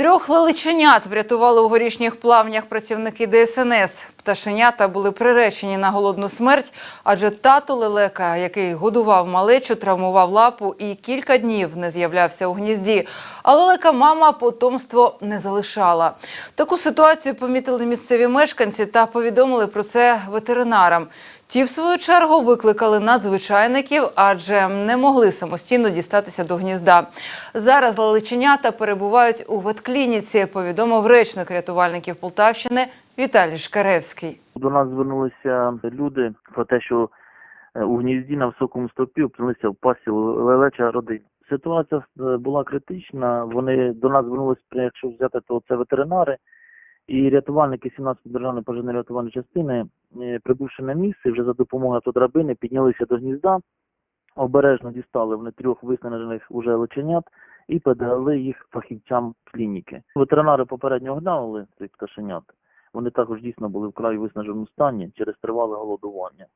Трьох лелеченят врятували у горішніх плавнях працівники ДСНС. Пташенята були приречені на голодну смерть, адже тато лелека, який годував малечу, травмував лапу і кілька днів не з'являвся у гнізді. А лелека мама потомство не залишала. Таку ситуацію помітили місцеві мешканці та повідомили про це ветеринарам. Ті, в свою чергу, викликали надзвичайників, адже не могли самостійно дістатися до гнізда. Зараз лелеченята перебувають у ветклініці, повідомив речник рятувальників Полтавщини Віталій Шкаревський. До нас звернулися люди про те, що е, у гнізді на високому стовпі опинилися в пасі лелеча родин. Ситуація е, була критична. Вони до нас звернулися, якщо взяти, то це ветеринари і рятувальники 17 державної пожежно-рятувальної частини, е, прибувши на місце, вже за допомогою автодрабини піднялися до гнізда, обережно дістали вони трьох виснажених уже личенят і передали їх фахівцям клініки. Ветеринари попередньо оглянули цих пташенят. Вони також дійсно були вкрай виснаженому стані через тривале голодування.